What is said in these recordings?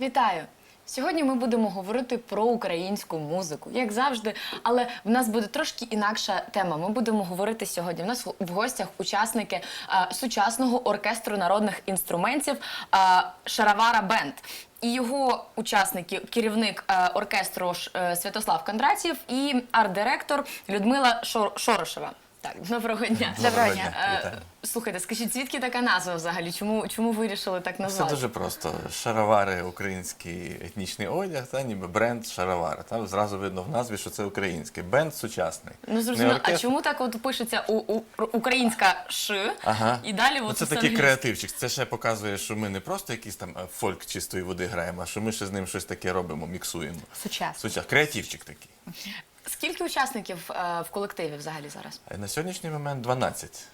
Вітаю! Сьогодні ми будемо говорити про українську музику, як завжди, але в нас буде трошки інакша тема. Ми будемо говорити сьогодні. У нас в- в гостях учасники е, сучасного оркестру народних інструментів е, Шаравара Бенд. І його учасники, керівник оркестру е, Святослав Кондратів і арт-директор Людмила Шор- Шорошева. Так, доброго дня. Доброго дня. Е, Вітаю. Слухайте, скажіть, звідки така назва взагалі? Чому, чому вирішили так Все назвати? дуже просто. Шаровари український етнічний одяг, та ніби бренд шаровари. Там зразу видно в назві, що це український. Бенд сучасний. Ну Не зрозуміло, а оркестр. чому так от пишеться у, у, українська ш Ага. і далі Ну, от це усе такий англійське? креативчик. Це ще показує, що ми не просто якийсь там е, фольк чистої води граємо, а що ми ще з ним щось таке робимо, міксуємо. Сучасно. Сучас. Креативчик такий. Скільки учасників е, в колективі взагалі зараз? Е, На сьогоднішній момент 12.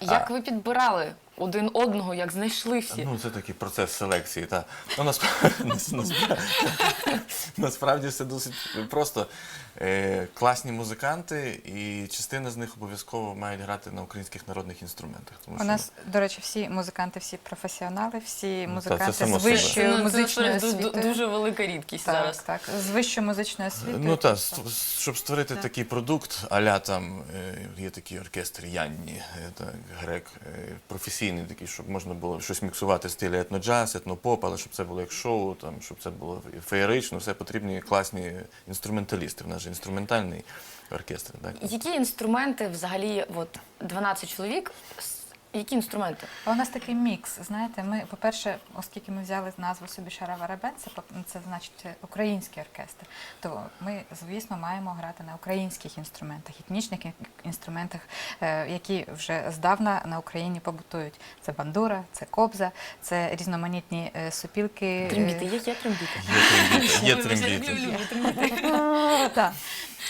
Як ви підбирали один одного, як знайшли всі? Ну, це такий процес селекції. Та. Ну, насправді, насправді, насправді все досить просто. Е, класні музиканти, і частина з них обов'язково мають грати на українських народних інструментах. Тому У що нас, до речі, всі музиканти, всі професіонали, всі Ну, музиканти та це само з собою. вищою ну, це музичною насправді ду- освітою. дуже велика рідкість так, зараз. так, з вищою музичною освітою. Ну так, тобто. щоб створити Так. такий продукт, аля там е, є такий оркестр Янні, е, так, грек, е, професійний такий, щоб можна було щось міксувати в стилі етноджаз, етнопоп, але щоб це було як шоу, там, щоб це було феєрично, все потрібні класні інструменталісти. В нас же інструментальний оркестр. Так? Які інструменти взагалі, от 12 чоловік, які інструменти? А у нас такий мікс. Знаєте, ми, по-перше, оскільки ми взяли назву собі Шарава Ребен, це, по- це значить е, український оркестр. То ми, звісно, маємо грати на українських інструментах, етнічних ін- інструментах, е, які вже здавна на Україні побутують. Це бандура, це кобза, це різноманітні е, супілки. е, Трембіти, є, є трембіти? Є трембіти.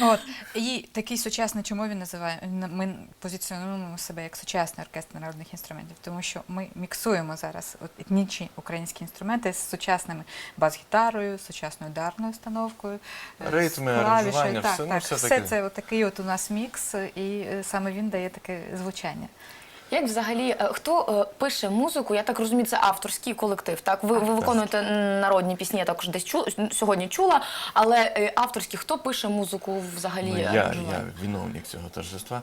Так. От. І такий сучасний, чому він називає? Ми позиціонуємо себе як сучасний оркестр народних інструментів, тому що ми міксуємо зараз етнічні українські інструменти з сучасними бас-гітарою, сучасною ударною установкою, е, Ритми, аранжування, так, все, ну, все все таке. це от такий от у нас мікс, і е, саме він дає таке звучання. Як взагалі, е, хто е, пише музику? Я так розумію, це авторський колектив. Так, ви, ви виконуєте м, народні пісні, я також десь чу, сьогодні чула. Але е, авторські, хто пише музику взагалі? Ну, е, я, вживає? я виновник цього торжества.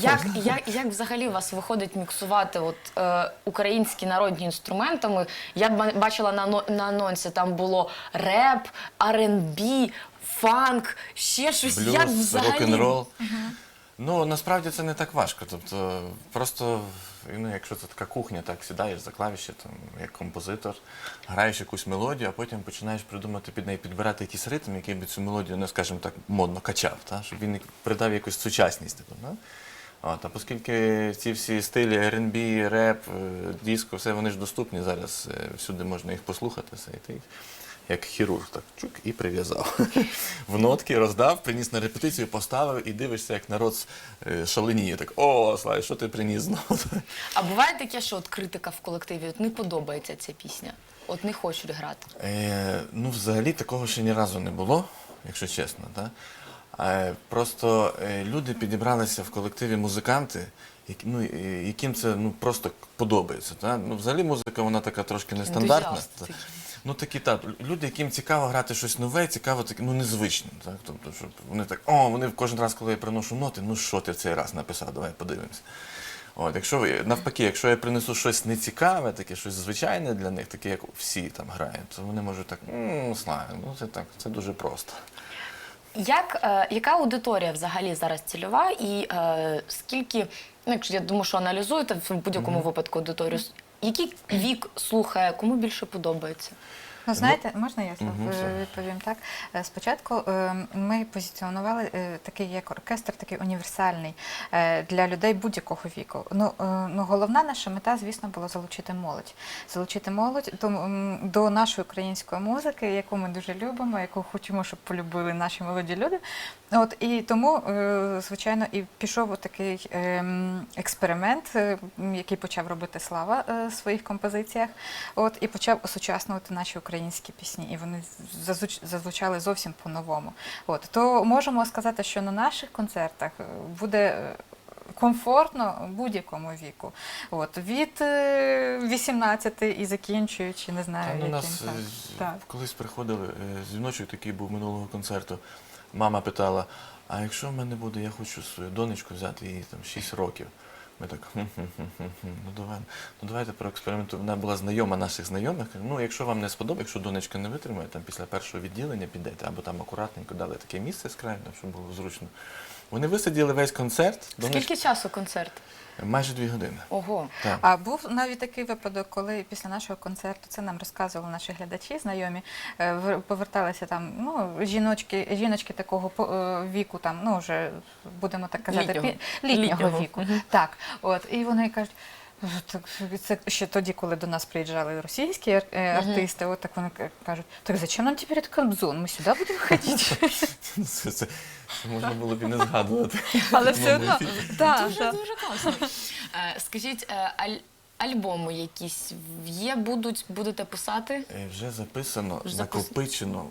Як, як, як взагалі у вас виходить міксувати от, е, українські народні інструментами? Я ба- бачила на, ано- на анонсі, там було реп, R&B, фанк, ще щось. як Блюз, взагалі? рок-н-рол. Ну насправді це не так важко. Тобто, просто ну, якщо це така кухня, так сідаєш за клавіші, там як композитор, граєш якусь мелодію, а потім починаєш придумати під неї підбирати якийсь ритм, який би цю мелодію, ну скажімо так, модно качав, та? щоб він придав якусь сучасність. Да? От, а оскільки ці всі стилі R&B, реп, е, диско, все вони ж доступні зараз, е, всюди можна їх послухати, все, і ти їх як хірург, так чук і прив'язав. В нотки роздав, приніс на репетицію, поставив і дивишся, як народ е, шаленіє. Так, о, Славі, що ти приніс знову? А буває таке, що от критика в колективі от не подобається ця пісня, от не хочуть грати. Е, ну, взагалі такого ще ні разу не було, якщо чесно. Да? Е, просто е, люди підібралися в колективі музиканти, ну, яким це ну, просто подобається. Да? Ну, взагалі музика вона така трошки нестандартна. Та-. Ну такі так, люди, яким цікаво грати щось нове, цікаво таке, ну незвичне. Так? Тобто, щоб вони так, о, вони кожен раз, коли я приношу ноти, ну що ти в цей раз написав, давай подивимося. От, якщо ви навпаки, якщо я принесу щось нецікаве, таке щось звичайне для них, таке, як всі там грають, то вони можуть так, ну, ну це так, це дуже просто. Як, е, яка аудиторія взагалі зараз цільова і е, скільки, ну якщо я думаю, що аналізуєте в будь-якому випадку аудиторію, який вік слухає, кому більше подобається? Ну, знаєте, можна я е, відповім так? Е, Спочатку е, ми позиціонували такий як оркестр, такий універсальний для людей будь-якого віку. Ну, ну, головна наша мета, звісно, було залучити молодь. Залучити молодь до, до нашої української музики, яку ми дуже любимо, яку хочемо, щоб полюбили наші молоді люди. От і тому, звичайно, і пішов такий експеримент, який почав робити Слава в своїх композиціях. От і почав осучаснювати наші українські пісні, і вони зазвуч- зазвучали зовсім по-новому. От то можемо сказати, що на наших концертах е, буде. е, комфортно будь-якому віку. От, від е, 18 і закінчуючи, не Та, знаю, ну, яким нас там. е, Так. колись приходили, е, дзвіночок такий був минулого концерту. Мама питала: а якщо в мене буде, я хочу свою донечку взяти, їй там 6 років. Ми так, «Хм-хм-хм-хм-хм, ну давай, ну давайте проекспериментуємо. Вона була знайома наших знайомих. Ну, якщо вам не сподобається, якщо донечка не витримає, там після першого відділення підете, або там акуратненько дали таке місце скрайне, щоб було зручно. Вони висиділи весь концерт, До Скільки часу концерт? майже дві години. Ого. Так. А був навіть такий випадок, коли після нашого концерту це нам розказували наші глядачі, знайомі, е, поверталися там ну, жіночки, жіночки такого по- е, віку, там, ну вже будемо так казати, Літнього. літнього, Літнього. віку. Угу. Так, от, і вони кажуть. Так, це ще тоді, коли до нас приїжджали російські ар- е, артисти, от так вони кажуть, так зачем нам тепер Кобзон? Ми сюди будемо ходити. Це, це, це можна було б і не згадувати. Але все одно, так, Дуже класно. Е, Скажіть, е, аль- альбоми якісь є, будуть, будете писати? Вже записано, Вже накопичено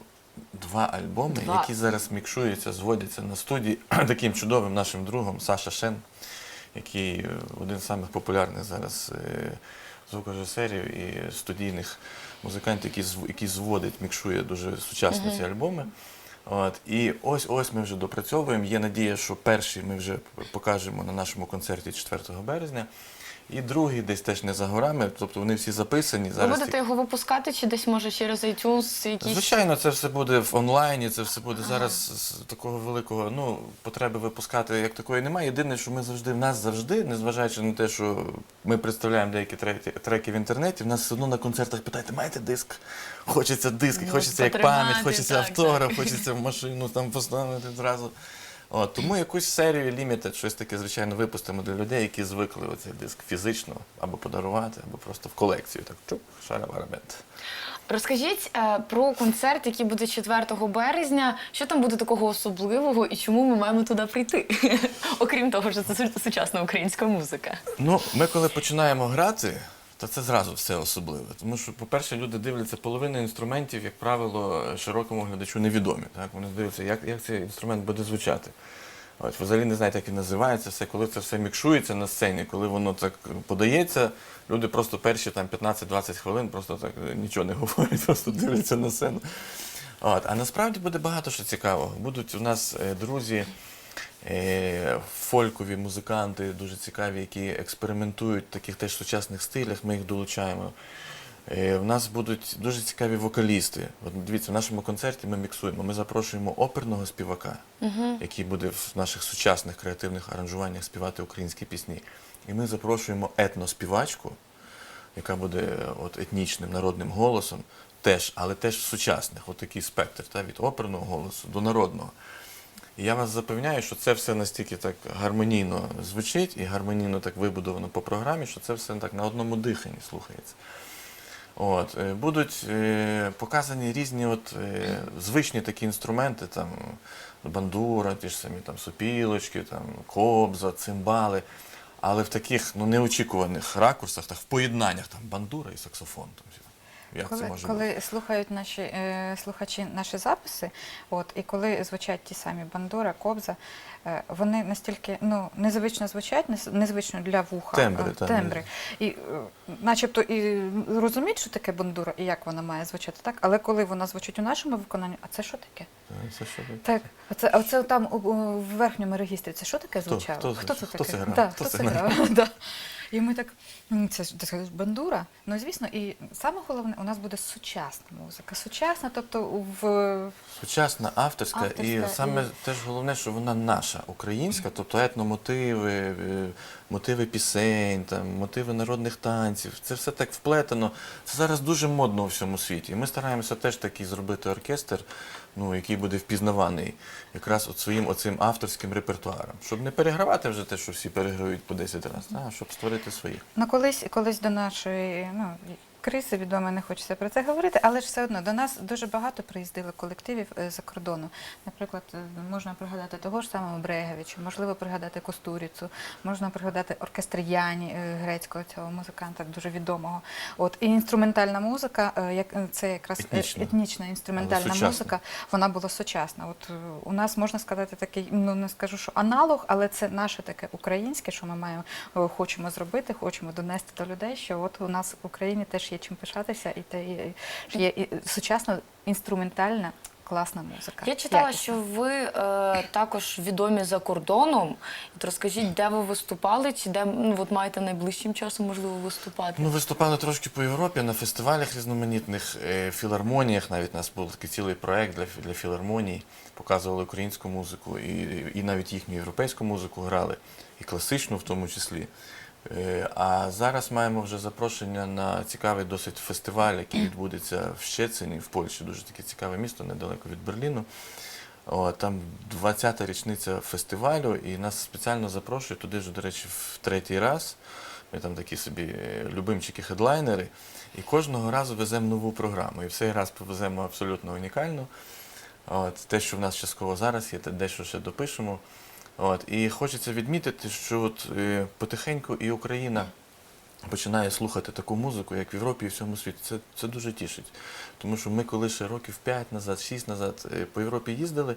два альбоми, Два. які зараз мікшуються, зводяться на студії таким чудовим нашим другом Саша Шен, який е, один з самих популярних зараз е, звукорежисерів і студійних музикантів, зв- які зводить, мікшує дуже сучасні ці альбоми. От, і ось ось ми вже допрацьовуємо. Є надія, що перший ми вже покажемо на нашому концерті 4 березня. І другий десь теж не за горами, тобто вони всі записані. Ви Зараз будете його випускати чи десь може через iTunes якісь? Звичайно, це все буде в онлайні, це все буде зараз з такого великого ну, потреби випускати як такої немає. Єдине, що ми завжди, в нас завжди, незважаючи на те, що ми представляємо деякі треки, треки в інтернеті, в нас все одно на концертах питають, маєте диск? Хочеться диск, Ну, хочеться як пам'ять, хочеться так, автограф, хочеться в машину там поставити зразу. От, тому якусь серію лімітед, щось таке, звичайно, випустимо для людей, які звикли оцей диск фізично або подарувати, або просто в колекцію. Так чук, шарабарабет. Розкажіть е, про концерт, який буде 4 березня. Що там буде такого особливого і чому ми маємо туди прийти? Окрім того, що це сучасна українська музика. Ну, ми коли починаємо грати, то це зразу все особливе. Тому що, по-перше, люди дивляться половину інструментів, як правило, широкому глядачу невідомі. Так? Вони дивляться, як, як цей інструмент буде звучати. От, взагалі не знають, як він називається, все, коли це все мікшується на сцені, коли воно так подається, люди просто перші там 15-20 хвилин просто так е, нічого не говорять, просто дивляться на сцену. От, а насправді буде багато що цікавого. Будуть у нас е, друзі, фолькові музиканти, дуже цікаві, які експериментують в таких теж сучасних стилях, ми їх долучаємо. Е, У нас будуть дуже цікаві вокалісти. От дивіться, в нашому концерті ми міксуємо. Ми запрошуємо оперного співака, який буде в наших сучасних креативних аранжуваннях співати українські пісні. І ми запрошуємо етноспівачку, яка буде е, от, етнічним народним голосом, теж, але теж сучасних, от такий спектр, та, від оперного голосу до народного. Я вас запевняю, що це все настільки так гармонійно звучить і гармонійно так вибудовано по програмі, що це все так на одному диханні слухається. От, е, будуть е, показані різні от, е, звичні такі інструменти, там бандура, ті ж самі там сопілочки, там, кобза, цимбали. Але в таких ну, неочікуваних ракурсах, так, в поєднаннях там бандура і саксофон. Там, як коли, це може коли бути? слухають наші е, слухачі наші записи, от і коли звучать ті самі бандура, кобза, е, вони настільки ну незвично звучать, незвично для вуха Тембри, е, тембри. І, е, начебто, і розуміють, що таке бандура і як вона має звучати, так? Але коли вона звучить у нашому виконанні, а це що таке? Е, Це що таке? Так, а це, а там у, у верхньому регістрі. Це що таке Хто- звучало? хто це хто таке? це грав? Да, Хто хто це грав? І ми так, це ж це бандура. Ну звісно, і саме головне, у нас буде сучасна музика. Сучасна, тобто в Сучасна, авторська, Авторська, і саме і- теж головне, що вона наша, українська, тобто етномотиви, е, мотиви пісень, там, мотиви народних танців. Це все так вплетено. Це зараз дуже модно у всьому світі. І ми стараємося теж такий зробити оркестр, ну, який буде впізнаваний якраз от своїм оцим авторським репертуаром. Щоб не перегравати вже те, що всі переграють по 10 разів, а щоб створити своє. ну колись, колись до нашої, ну кризи відомо, не хочеться про це говорити, але ж все одно до нас дуже багато приїздило колективів е, за кордону. Наприклад, е, можна пригадати того ж самого Брегевича, можливо, пригадати Костуріцу, можна пригадати оркестр Яні е, грецького цього музиканта, дуже відомого. От і інструментальна музика, як це якраз Етнічна. етнічна інструментальна музика, вона була сучасна. От у нас можна сказати такий, ну не скажу, що аналог, але це наше таке українське, що ми маємо хочемо зробити, хочемо донести до людей, що от у нас в Україні теж є чим пишатися, і те є, що є і сучасна інструментальна класна музика. Я читала, якісна. що ви е, також відомі за кордоном. От розкажіть, де ви виступали, чи де ну, от маєте найближчим часом можливо виступати? Ми виступали трошки по Європі на фестивалях різноманітних, е, філармоніях. Навіть у нас був такий цілий проект для, для філармоній. Показували українську музику і, і навіть їхню європейську музику грали, і класичну в тому числі. Е, А зараз маємо вже запрошення на цікавий досить фестиваль, який відбудеться в Щецині, в Польщі. Дуже таке цікаве місто, недалеко від Берліну. О, там 20-та річниця фестивалю, і нас спеціально запрошують туди ж, до речі, в третій раз. Ми там такі собі е, любимчики-хедлайнери. І кожного разу веземо нову програму. І в цей раз повеземо абсолютно унікальну. От, те, що в нас частково зараз є, те дещо ще допишемо. От, і хочеться відмітити, що от, е, потихеньку і Україна починає слухати таку музику, як в Європі і всьому світі. Це, це дуже тішить. Тому що ми коли ще років 5 назад, 6 назад е, по Європі їздили,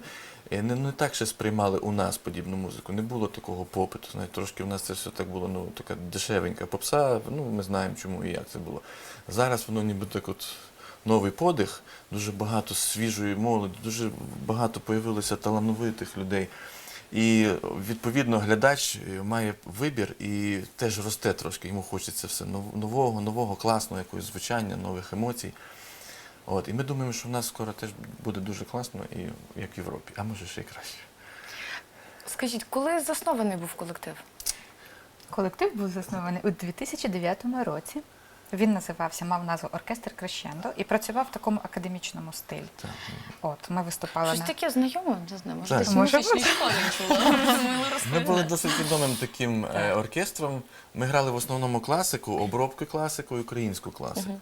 е, не, не так ще сприймали у нас подібну музику. Не було такого попиту. Знаєте, трошки в нас це все так було, ну, така дешевенька попса, ну ми знаємо чому і як це було. Зараз воно ніби так от новий подих, дуже багато свіжої молоді, дуже багато появилося талановитих людей. І відповідно глядач е, має вибір і теж росте трошки. Йому хочеться все нов- нового, нового, класного якогось звучання, нових емоцій. От, і ми думаємо, що в нас скоро теж буде дуже класно, і як в Європі, а може ще й краще. Скажіть, коли заснований був колектив? Колектив був заснований у 2009 році. Він називався, мав назву Оркестр Крещендо і працював в такому академічному стилі. Так. От ми виступали Щось на таке знайоме, не знаю, може Так. десь в Може музичній школі чула. Ми Ми були досить відомим таким е, оркестром. Ми грали в основному класику, обробки класику і українську класику.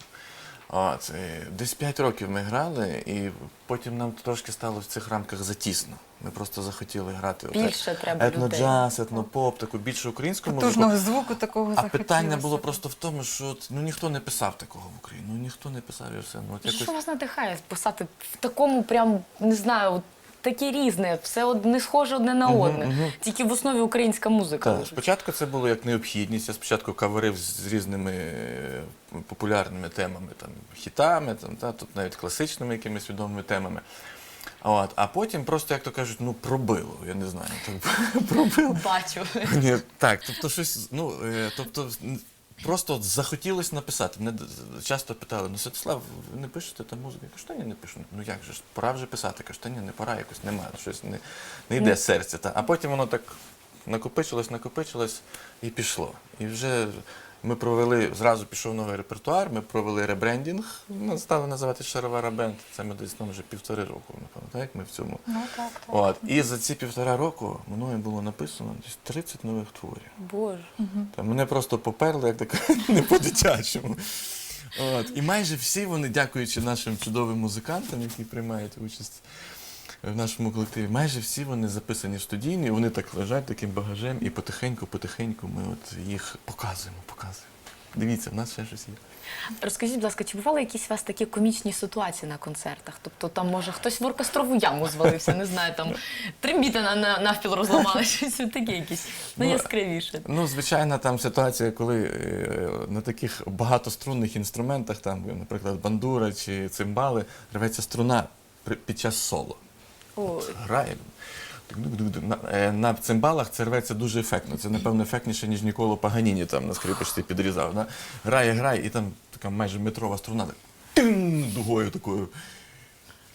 От, е, десь 5 років ми грали, і потім нам трошки стало в цих рамках затісно. Ми просто захотіли грати Більше треба етноджаз, етнопоп, таку більше українську музику. потужного звуку такого А питання було просто в тому, що от, ну ніхто не писав такого в Україні. Ну ніхто не писав і все. Ну, от Що вас надихає писати в такому, прям не знаю, от таке різне, все од- не схоже одне на одне. Тільки в основі українська музика. Так, лежить. спочатку це було як необхідність. Я спочатку каверив з різними е, популярними темами, там, хітами, там, та, тут навіть класичними якимись відомими темами. От, а потім просто, як то кажуть, ну пробило, я не знаю. Так, пробило. Бачу. Ні, так, тобто щось, ну, е, тобто, просто от захотілося написати. Мене часто питали, ну Святослав, ви не пишете там музику? Я кажу, та ні, не пишу. Ну як же ж, пора вже писати. Кажу, та ні, не пора, якось немає, щось не, не йде з серця. Та. А потім воно так накопичилось, накопичилось і пішло. І вже ми провели, зразу пішов новий репертуар, ми провели ребрендінг, нас стали називати Шаровара Бенд. Це ми десь ну, вже півтори року, напевно, так, як ми в цьому. Ну так, так. От, і за ці півтора року мною було написано десь 30 нових творів. Боже. Та мене просто поперли, як так не по-дитячому. От. І майже всі вони, дякуючи нашим чудовим музикантам, які приймають участь в нашому колективі, майже всі вони записані студійні, вони так лежать таким багажем, і потихеньку-потихеньку ми от їх показуємо, показуємо. Дивіться, в нас ще щось є. Розкажіть, будь ласка, чи бували якісь у вас такі комічні ситуації на концертах? Тобто там, може, хтось в оркестрову яму звалився, не знаю, там трембіти на, на, навпіл розламали, щось таке якісь Ну, найяскравіше. Ну, звичайна там ситуація, коли е, на таких багатострунних інструментах, там, наприклад, бандура чи цимбали, рветься струна при- під час соло. Ой. грає. На, е, цимбалах це рветься дуже ефектно. Це, напевно, ефектніше, ніж Ніколо Паганіні там на скрипочці підрізав. Да? Грає, грає, і там така майже метрова струна. Так, тин, дугою такою.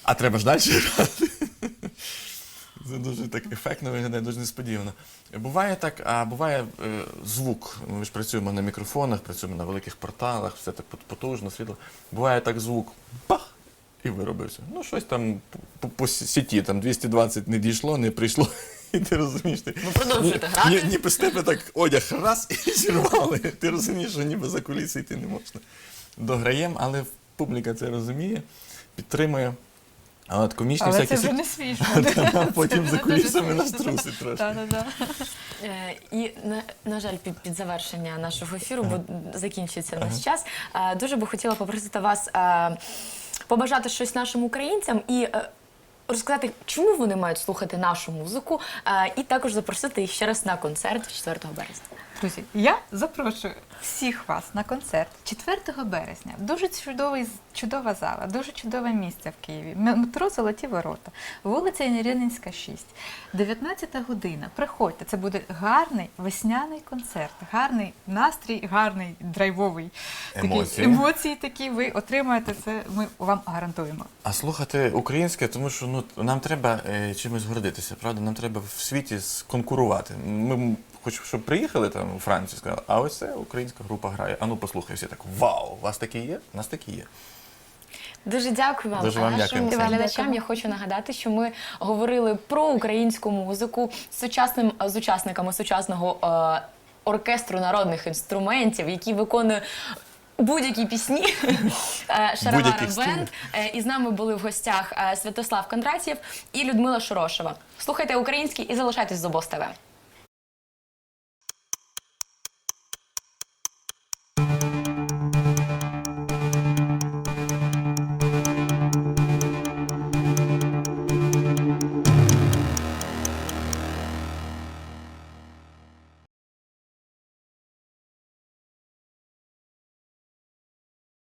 А треба ж далі грати. Це дуже так ефектно виглядає, дуже несподівано. Буває так, а буває е, звук. Ми ж працюємо на мікрофонах, працюємо на великих порталах, все так потужно, світло. Буває так звук бах! І виробився. Ну, щось там по, по сіті, там 220 не дійшло, не прийшло. І ти розумієш, ти Ну, продовжуєте ні- грати. Ні, ніби з тебе так одяг раз і зірвали. Ти розумієш, що ніби за куліси йти не можна. дограємо, але публіка це розуміє, підтримує. А от комічні Але всякі це вже не смішно. Потім за кулісами нас трусить трошки. Е, І на, на жаль, під, під завершення нашого ефіру, бо закінчується наш час. е, Дуже би хотіла попросити вас е, побажати щось нашим українцям і. е, Розказати, чому вони мають слухати нашу музику, е, і також запросити їх ще раз на концерт 4 березня. Друзі, я запрошую всіх вас на концерт 4 березня. Дуже чудовий, чудова зала, дуже чудове місце в Києві. Метро Золоті Ворота, вулиця Єнерининська, 6. 19 година. Приходьте, це буде гарний весняний концерт, гарний настрій, гарний драйвовий такий- Емоції. емоції такі. Ви отримаєте це. Ми вам гарантуємо. А слухати українське, тому що ну нам треба е, чимось гордитися, правда? Нам треба в світі конкурувати. Ми хоч щоб приїхали там у Францію, сказали, а ось це українська група грає. А ну послухай, всі так вау, у вас такі є? У нас такі є. Дуже дякую вам. Дуже а вам нашим телеглядачам Дякуємо. я хочу нагадати, що ми говорили про українську музику з сучасним з учасниками сучасного е, оркестру народних інструментів, які виконує. Будь-які пісні Е, Будь-яких. Бенд. Е, І з нами були в гостях е, Святослав Кондратєв і Людмила Шорошева. Слухайте український і залишайтесь з обоз ТВ.